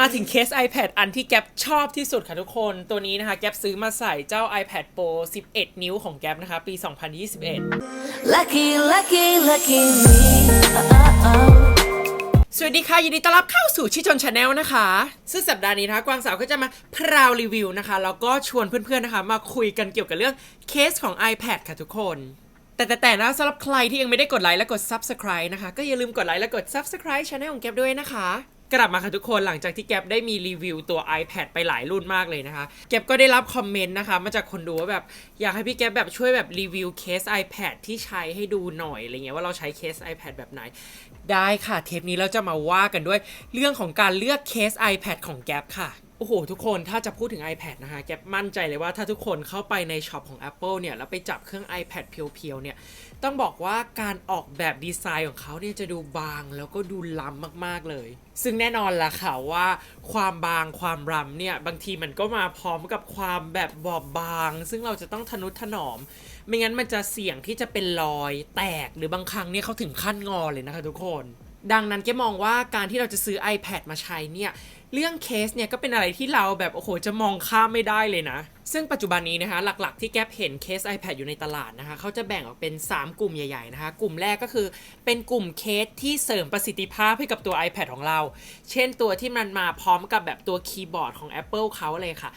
มาถึงเคส iPad อันที่แก๊ปชอบที่สุดค่ะทุกคน ตัวนี้นะคะ แก๊ปซื้อมาใส่เจ้า iPad Pro 11 นิ้วของแก๊ปนะคะ ปี 2021 Lucky, lucky, lucky me. Uh, oh. สวัสดีค่ะ ยินดีต้อนรับเข้าสู่ชิชนชาแนลนะคะ ซึ่งสัปดาห์นี้นะคะ กวางสาวก็จะมาพราวรีวิวนะคะ แล้วก็ชวนเพื่อนๆนะคะ มาคุยกันเกี่ยวกับเรื่องเคสของ iPad ค่ะทุกคนแต่แต่แต่นะสำหรับใครที่ยังไม่ได้กดไลค์และกด Subscribe นะคะ ก็อย่าลืมกดไลค์และกด Subscribe ช anel ของแก๊ปด้วยนะคะ กลับมาค่ะทุกคนหลังจากที่แก๊บได้มีรีวิวตัว iPad ไปหลายรุ่นมากเลยนะคะ แก๊บก็ได้รับคอมเมนต์นะคะ มาจากคนดูว่าแบบอยากให้พี่แก๊บแบบช่วยแบบรีวิวเคส iPad ที่ใช้ให้ดูหน่อยอะไรเงี้ยว่าเราใช้เคส iPad แบบไหน ได้ค่ะเทปนี้เราจะมาว่ากันด้วย เรื่องของการเลือกเคส iPad ของแก๊บค่ะ โอ้โห ทุกคนถ้าจะพูดถึง iPad นะคะแกมั่นใจเลยว่าถ้าทุกคนเข้าไปในช็อปของ Apple เนี่ย แล้วไปจับเครื่อง iPad เพียวๆเนี่ย ต้องบอกว่าการออกแบบดีไซน์ของเขาเนี่ยจะดูบางแล้วก็ดูล้ำมากๆเลย ซึ่งแน่นอนล่ะค่ะว่าความบางความรำเนี่ย บางทีมันก็มาพร้อมกับความแบบบอบบาง ซึ่งเราจะต้องทนุถนอม ไม่งั้นมันจะเสี่ยงที่จะเป็นรอยแตกหรือบางครั้งเนี่ยเขาถึงขั้นงอเลยนะคะทุกคน ดังนั้นแกมองว่าการที่เราจะซื้อ iPad มาใช้เนี่ย เรื่องเคสเนี่ยก็เป็นอะไรที่เราแบบโอ้โหจะมองข้ามไม่ได้เลยนะ ซึ่งปัจจุบันนี้นะคะ หลักๆที่แก๊ปเห็นเคส iPad อยู่ในตลาดนะคะเขาจะแบ่งออกเป็น 3 กลุ่มใหญ่ๆนะคะ กลุ่มแรกก็คือเป็นกลุ่มเคสที่เสริมประสิทธิภาพให้กับตัว iPad ของเรา เช่นตัวที่มันมาพร้อมกับแบบตัวคีย์บอร์ดของ Apple เขาเลยค่ะ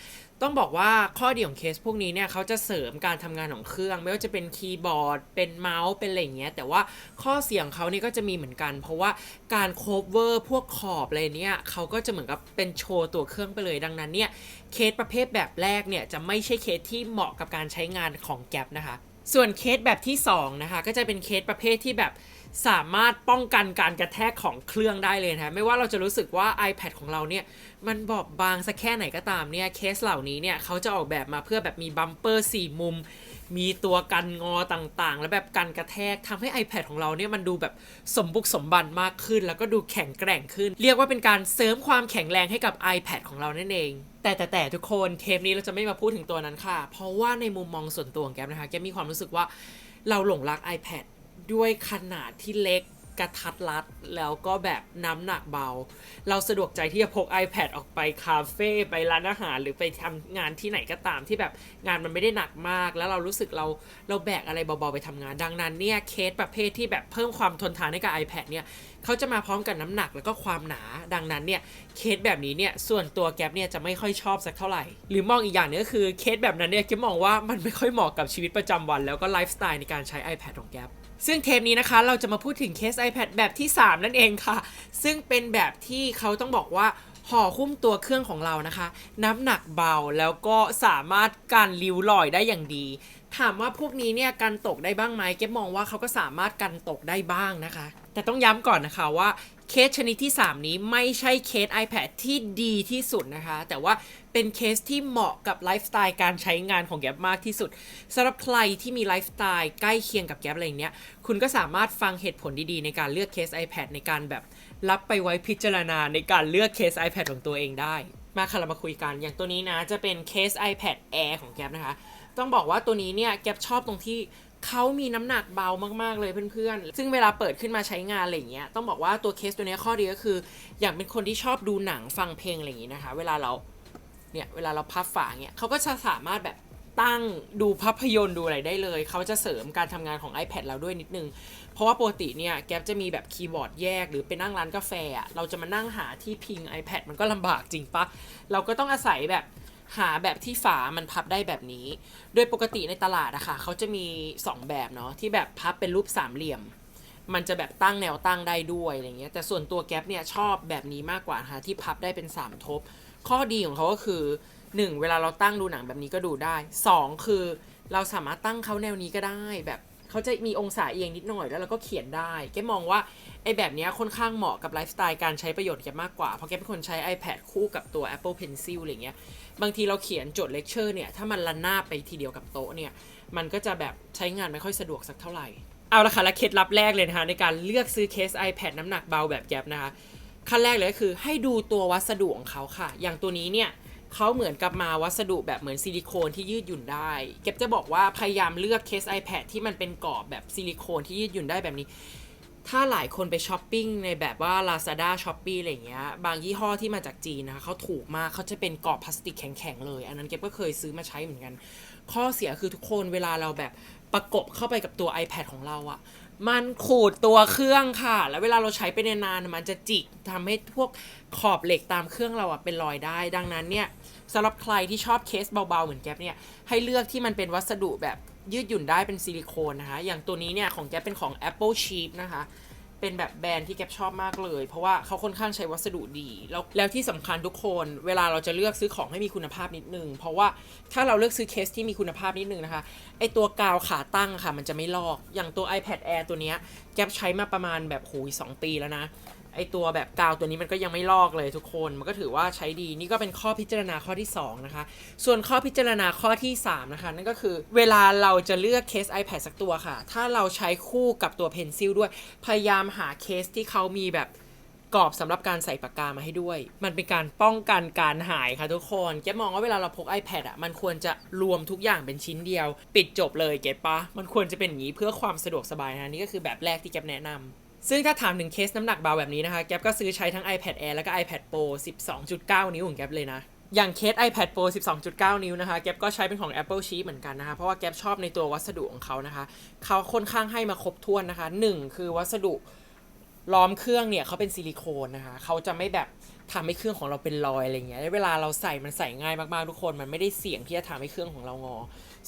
ต้องบอกว่าข้อดีของเคสพวกนี้เนี่ยเขาจะเสริมการทำงานของเครื่อง ไม่ว่าจะเป็นคีย์บอร์ด เป็นเมาส์เป็นอะไรอย่างเงี้ยแต่ว่าข้อเสียงเขานี่ก็จะมีเหมือนกัน เพราะว่าการโคเวอร์พวกขอบอะไรเนี่ยเขาก็จะเหมือนกับเป็นโชว์ตัวเครื่องไปเลยดังนั้นเนี่ยเคสประเภทแบบแรกเนี่ยจะไม่ใช่เคสที่เหมาะกับการใช้งานของแกปนะคะ ส่วนเคสแบบที่สองนะคะก็จะเป็นเคสประเภทที่แบบ สามารถป้องกันการกระแทกของเครื่องได้เลยนะไม่ว่าเราจะรู้สึกว่า iPad ของเราเนี่ย มันบอบบางสักแค่ไหนก็ตามเนี่ยเคสเหล่านี้เนี่ยเขาจะออกแบบมาเพื่อแบบมีบัมเปอร์สี่มุม มีตัวกันงอต่างๆ และแบบกันกระแทกทำให้ iPad ของเราเนี่ยมันดูแบบสมบุกสมบันมากขึ้น แล้วก็ดูแข็งแกร่งขึ้น เรียกว่าเป็นการเสริมความแข็งแรงให้กับ iPad ของเรานั่นเองแต่แต่แต่ทุกคนเทปนี้เราจะไม่มาพูดถึงตัวนั้นค่ะ เพราะว่าในมุมมองส่วนตัวของแกมนะคะ แกมมีความรู้สึกว่าเราหลงรัก iPad ด้วยขนาดที่เล็กกระทัดรัด แล้วก็แบบน้ำหนักเบา เราสะดวกใจที่จะพก iPad ออกไปคาเฟ่ไปร้านอาหาร หรือไปทำงานที่ไหนก็ตามที่แบบงานมันไม่ได้หนักมาก แล้วเรารู้สึกเราเราแบกอะไรเบาๆไปทำงาน ดังนั้นเนี่ยเคสประเภทที่แบบเพิ่มความทนทานให้กับ iPad เนี่ยเขาจะมาพร้อมกับน้ำหนักแล้วก็ความหนา ดังนั้นเนี่ยเคสแบบนี้เนี่ยส่วนตัวแก๊ปเนี่ยจะไม่ค่อยชอบสักเท่าไหร่ หรือมองอีกอย่างนึงก็คือเคสแบบนั้นเนี่ยแก๊ปมองว่ามันไม่ค่อยเหมาะกับชีวิตประจำวัน แล้วก็ไลฟ์สไตล์ในการใช้ iPad ของแก๊ป ซึ่งเทปนี้นะคะเราจะมาพูดถึงเคส iPad แบบที่ 3 นั่นเองค่ะ ซึ่งเป็นแบบที่เขาต้องบอกว่าห่อหุ้มตัวเครื่องของเรานะคะ น้ำหนักเบาแล้วก็สามารถการริ้วรอยได้อย่างดี ถามว่าพวกนี้เนี่ยกันตกได้บ้างไหมเก็บมองว่าเขาก็สามารถกันตกได้บ้างนะคะ แต่ต้องย้ำก่อนนะคะว่า เคสชนิดที่ 3 นี้ไม่ใช่เคส iPad ที่ดีที่สุดนะคะ แต่ว่าเป็นเคสที่เหมาะกับไลฟ์สไตล์การใช้งานของแกมากที่สุดสำหรับใครที่มีไลฟ์สไตล์ใกล้เคียงกับแกมอะไรเนี้ย คุณก็สามารถฟังเหตุผลดีๆ ในการเลือกเคส iPad ในการแบบรับไปไว้พิจารณาในการเลือกเคส iPad ของตัวเองได้ มาค่ะเรามาคุยกัน อย่างตัวนี้นะจะเป็นเคส iPad Air ของแกมนะคะ ต้องบอกว่าตัวนี้เนี่ยแกปชอบตรงที่เขามีน้ำหนักเบามากๆเลยเพื่อนๆ ซึ่งเวลาเปิดขึ้นมาใช้งานอะไรเงี้ย ต้องบอกว่าตัวเคสตัวนี้ข้อดีก็คือ อย่างเป็นคนที่ชอบดูหนังฟังเพลงอะไรอย่างงี้นะคะ เวลาเรา เนี่ย เวลาเราพับฝาเนี่ยเขาก็จะสามารถแบบตั้งดูภาพยนตร์ดูอะไรได้เลย เขาจะเสริมการทำงานของ iPad เราด้วยนิดนึง เพราะว่าปกติเนี่ยแกปจะมีแบบคีย์บอร์ดแยก หรือไปนั่งร้านกาแฟ เราจะมานั่งหาที่พิง iPad มันก็ลำบากจริงปะเราก็ต้องอาศัยแบบ หาแบบที่ฝามันพับได้แบบนี้ โดยปกติในตลาดอะค่ะเขาจะมี 2 แบบเนาะที่แบบพับเป็นรูปสามเหลี่ยม มันจะแบบตั้งแนวตั้งได้ด้วยอะไรเงี้ยแต่ส่วนตัวแก๊ปเนี่ยชอบแบบนี้มากกว่านะคะที่พับได้เป็น 3 ทบ ข้อดีของเขาก็คือ 1 เวลาเราตั้งดูหนังแบบนี้ก็ดูได้ 2 คือเราสามารถตั้งเขาแนวนี้ก็ได้แบบเขาจะมีองศาเอียงนิดหน่อยแล้วเราก็เขียนได้ แกมองว่าไอ้แบบนี้ค่อนข้างเหมาะกับไลฟ์สไตล์การใช้ประโยชน์แกมากกว่า เพราะแกเป็นคนใช้ iPad คู่กับตัว Apple Pencil อะไรเงี้ย บางทีเราเขียนโจทย์เลคเชอร์เนี่ย ถ้ามันระนาบไปทีเดียวกับโต๊ะเนี่ย มันก็จะแบบใช้งานไม่ค่อยสะดวกสักเท่าไหร่ เอาละค่ะและเคล็ดลับแรกเลยนะคะในการเลือกซื้อเคส iPad น้ำหนักเบาแบบแก๊ปนะคะ ขั้นแรกเลยก็คือให้ดูตัววัสดุของเขาค่ะ อย่างตัวนี้เนี่ยเขาเหมือนกับมาวัสดุแบบเหมือนซิลิโคนที่ยืดหยุ่นได้ เก็บจะบอกว่าพยายามเลือกเคส iPad ที่มันเป็นกรอบแบบซิลิโคนที่ยืดหยุ่นได้แบบนี้ ถ้าหลายคนไปช้อปปิ้งในแบบว่า Lazada s h o p e e อะไรเงี้ย บางยี่ห้อที่มาจากจีนนะคะเขาถูกมากเขาจะเป็นกรอบพลาสติกแข็งๆเลย อันนั้นเก็บก็เคยซื้อมาใช้เหมือนกัน ข้อเสียคือทุกคนเวลาเราแบบประกบเข้าไปกับตัว iPad ของเราอะมันขูดตัวเครื่องค่ะ แล้วเวลาเราใช้ไปนานๆมันจะจิกทำให้พวกขอบเหล็กตามเครื่องเราอะเป็นรอยได้ ดังนั้นเนี่ยสำหรับใครที่ชอบเคสเบาๆเหมือนแก๊ปเนี่ยให้เลือกที่มันเป็นวัสดุแบบ ยืดหยุ่นได้เป็นซิลิโคนนะคะ อย่างตัวนี้เนี่ยของแกเป็นของ Apple Cheap นะคะ เป็นแบบแบรนด์ที่แกชอบมากเลย เพราะว่าเขาค่อนข้างใช้วัสดุดี แล้วแล้วที่สำคัญทุกคน เวลาเราจะเลือกซื้อของให้มีคุณภาพนิดนึง เพราะว่าถ้าเราเลือกซื้อเคสที่มีคุณภาพนิดนึงนะคะ ไอตัวกาวขาตั้งค่ะ มันจะไม่ลอก อย่างตัว iPad Air ตัวเนี้ยแกปใช้มาประมาณแบบโหยสองปีแล้วนะ ไอตัวแบบกาวตัวนี้มันก็ยังไม่ลอกเลยทุกคน มันก็ถือว่าใช้ดี นี่ก็เป็นข้อพิจารณาข้อที่ 2 นะคะ ส่วนข้อพิจารณาข้อที่ 3 นะคะ นั่นก็คือเวลาเราจะเลือกเคส iPad สักตัวค่ะ ถ้าเราใช้คู่กับตัวเพนซิลด้วย พยายามหาเคสที่เขามีแบบกรอบสำหรับการใส่ปากกามาให้ด้วย มันเป็นการป้องกันการหายค่ะทุกคนแกมองว่าเวลาเราพก iPad อะ มันควรจะรวมทุกอย่างเป็นชิ้นเดียว ปิดจบเลยเก็ตปะ มันควรจะเป็นอย่างนี้เพื่อความสะดวกสบายนะ นี่ก็คือแบบแรกที่แกแนะนำ ซึ่งถ้าถามถึงเคสน้ำหนักเบาแบบนี้นะคะ แก๊ปก็ซื้อใช้ทั้ง iPad Air แล้วก็ iPad Pro 12.9 นิ้วของแก๊ปเลยนะ อย่างเคส iPad Pro 12.9 นิ้วนะคะ แก๊ปก็ใช้เป็นของ Apple Cheap เหมือนกันนะคะ เพราะว่าแก๊ปชอบในตัววัสดุของเขานะคะ เขาค่อนข้างให้มาครบถ้วนนะคะ 1 คือวัสดุล้อมเครื่องเนี่ยเขาเป็นซิลิโคนนะคะ เขาจะไม่แบบทำให้เครื่องของเราเป็นรอยอะไรเงี้ย เวลาเราใส่มันใส่ง่ายมากๆทุกคน มันไม่ได้เสี่ยงที่จะทำให้เครื่องของเรางอ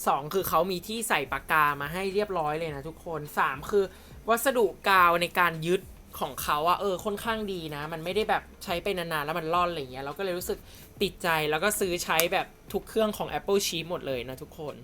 สองคือเขามีที่ใส่ปากกามาให้เรียบร้อยเลยนะทุกคนสามคือ วัสดุกาวในการยึดของเขาอะเออค่อนข้างดีนะ มันไม่ได้แบบใช้ไปนานๆแล้วมันร่อนอะไรเงี้ยเราก็เลยรู้สึกติดใจแล้วก็ซื้อใช้แบบทุกเครื่องของ Apple Cheap หมดเลยนะทุกคน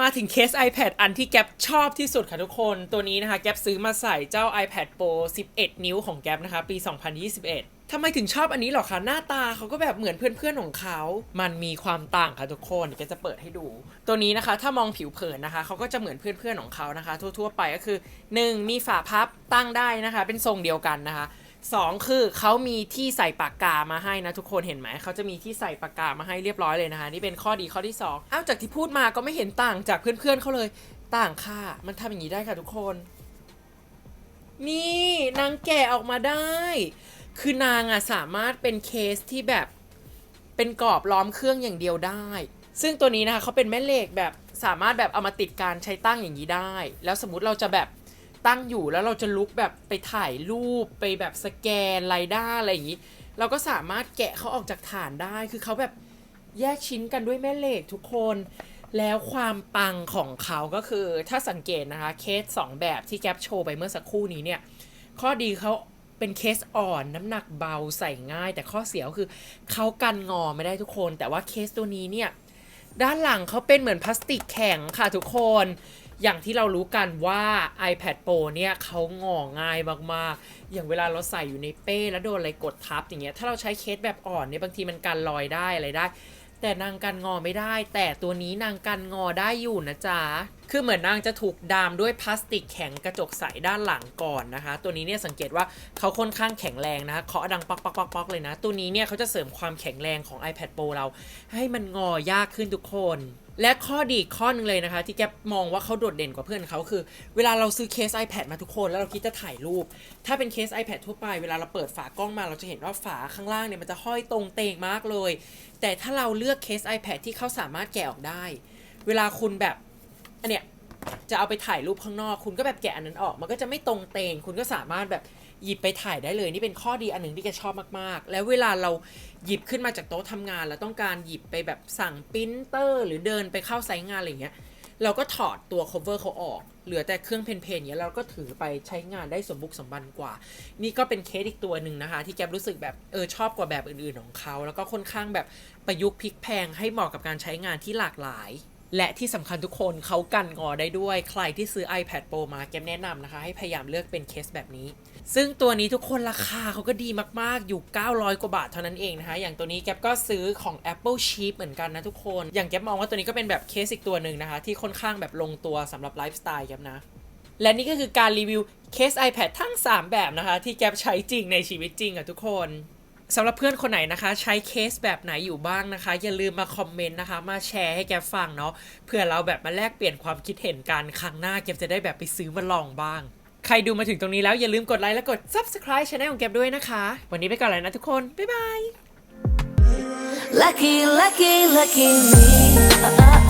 มาถึงเคส iPad อันที่แก๊ปชอบที่สุดค่ะทุกคนตัวนี้นะคะ แก๊ปซื้อมาใส่เจ้า iPad Pro 11 นิ้วของแก๊ปนะคะ ปี 2021 ทำไมถึงชอบอันนี้หรอคะ หน้าตาเขาก็แบบเหมือนเพื่อนๆของเขา มันมีความต่างค่ะทุกคนเดี๋ยวจะเปิดให้ดู ตัวนี้นะคะ ถ้ามองผิวเผินนะคะเขาก็จะเหมือนเพื่อนๆของเขานะคะ ทั่วๆไปก็คือ 1. มีฝาพับตั้งได้นะคะ เป็นทรงเดียวกันนะคะสองคือเขามีที่ใส่ปากกามาให้นะทุกคนเห็นไหมเขาจะมีที่ใส่ปากกามาให้เรียบร้อยเลยนะคะ นี่เป็นข้อดีข้อที่สองอ้าวจากที่พูดมาก็ไม่เห็นต่างจากเพื่อนๆเขาเลยต่างค่ะ มันทำอย่างนี้ได้ค่ะทุกคน นี่นางแกะออกมาได้ คือนางอะสามารถเป็นเคสที่แบบเป็นกรอบล้อมเครื่องอย่างเดียวได้ ซึ่งตัวนี้นะคะเขาเป็นแม่เหล็กแบบสามารถแบบเอามาติดการใช้ตั้งอย่างนี้ได้ แล้วสมมติเราจะแบบตั้งอยู่แล้วเราจะลุกแบบไปถ่ายรูปไปแบบสแกนไรด้าอะไรอย่างนี้ เราก็สามารถแกะเขาออกจากฐานได้ คือเขาแบบแยกชิ้นกันด้วยแม่เหล็กทุกคน แล้วความปังของเขาก็คือถ้าสังเกตนะคะเคส 2 แบบที่แก๊ปโชว์ไปเมื่อสักครู่นี้เนี่ย ข้อดีเขา เป็นเคสอ่อนน้ำหนักเบาใส่ง่าย แต่ข้อเสียก็คือเขากันงอไม่ได้ทุกคน แต่ว่าเคสตัวนี้เนี่ย ด้านหลังเขาเป็นเหมือนพลาสติกแข็งค่ะทุกคน อย่างที่เรารู้กันว่า iPad Pro เนี่ยเขางอง่ายมากๆ อย่างเวลาเราใส่อยู่ในเป้แล้วโดนอะไรกดทับอย่างเงี้ยถ้าเราใช้เคสแบบอ่อนเนี่ยบางทีมันกันรอยได้อะไรได้ แต่นางกันงอไม่ได้ แต่ตัวนี้นางกันงอได้อยู่นะจ๊ะคือเหมือนนางจะถูกดามด้วยพลาสติกแข็งกระจกใสด้านหลังก่อนนะคะ ตัวนี้เนี่ยสังเกตว่าเขาค่อนข้างแข็งแรงนะคะเคาะดังป๊อกป๊อกป๊อกป๊อกเลยนะ ตัวนี้เนี่ยเขาจะเสริมความแข็งแรงของ iPad Pro เรา ให้มันงอยากขึ้นทุกคน และข้อดีข้อนึงเลยนะคะ ที่แกมองว่าเขาโดดเด่นกว่าเพื่อนเขาคือ เวลาเราซื้อเคส iPad มาทุกคน แล้วเราคิดจะถ่ายรูป ถ้าเป็นเคส iPad ทั่วไปเวลาเราเปิดฝากล้องมาเราจะเห็นว่าฝาข้างล่างเนี่ยมันจะห้อยตรงเตงมากเลย แต่ถ้าเราเลือกเคส iPad ที่เขาสามารถแกะออกได้ เวลาคุณแบบอันเนี้ยจะเอาไปถ่ายรูปข้างนอก คุณก็แบบแกะอันนั้นออก มันก็จะไม่ตรงเตงคุณก็สามารถแบบ หยิบไปถ่ายได้เลย นี่เป็นข้อดีอันหนึ่งที่แกชอบมากๆ แล้วเวลาเราหยิบขึ้นมาจากโต๊ะทำงาน แล้วต้องการหยิบไปแบบสั่งปรินเตอร์ หรือเดินไปเข้าไซต์งานอะไรเงี้ยเราก็ถอดตัว cover เขาออก เหลือแต่เครื่องเพนเพนเนี้ยเราก็ถือไปใช้งานได้สมบุกสมบันกว่า นี่ก็เป็นเคสอีกตัวหนึ่งนะคะ ที่แกรู้สึกแบบเออชอบกว่าแบบอื่นๆของเขา แล้วก็ค่อนข้างแบบประยุกต์พลิกแพงให้เหมาะกับการใช้งานที่หลากหลาย และที่สำคัญทุกคนเขากันงอได้ด้วย ใครที่ซื้อ iPad Pro มาแกมแนะนำนะคะ ให้พยายามเลือกเป็นเคสแบบนี้ ซึ่งตัวนี้ทุกคนราคาเขาก็ดีมากๆอยู่ 900 กว่าบาทเท่านั้นเองนะคะ อย่างตัวนี้แกปก็ซื้อของ Apple Cheap เหมือนกันนะทุกคน อย่างแกปมองว่าตัวนี้ก็เป็นแบบเคสอีกตัวหนึ่งนะคะ ที่ค่อนข้างแบบลงตัวสำหรับไลฟ์สไตล์แกปนะและนี่ก็คือการรีวิวเคส iPad ทั้ง 3 แบบนะคะ ที่แกปใช้จริงในชีวิตจริงอะทุกคน สำหรับเพื่อนคนไหนนะคะ ใช้เคสแบบไหนอยู่บ้างนะคะ อย่าลืมมาคอมเมนต์นะคะ มาแชร์ให้แกฟังเนาะเพื่อเราแบบมาแลกเปลี่ยนความคิดเห็นกันครั้งหน้าเกมจะได้แบบไปซื้อมาลองบ้าง ใครดูมาถึงตรงนี้แล้วอย่าลืมกดไลค์และกด subscribe ช่องของเกด้วยนะคะ วันนี้ไปก่อนเลยนะทุกคน บ๊ายบาย Lucky, lucky, lucky me.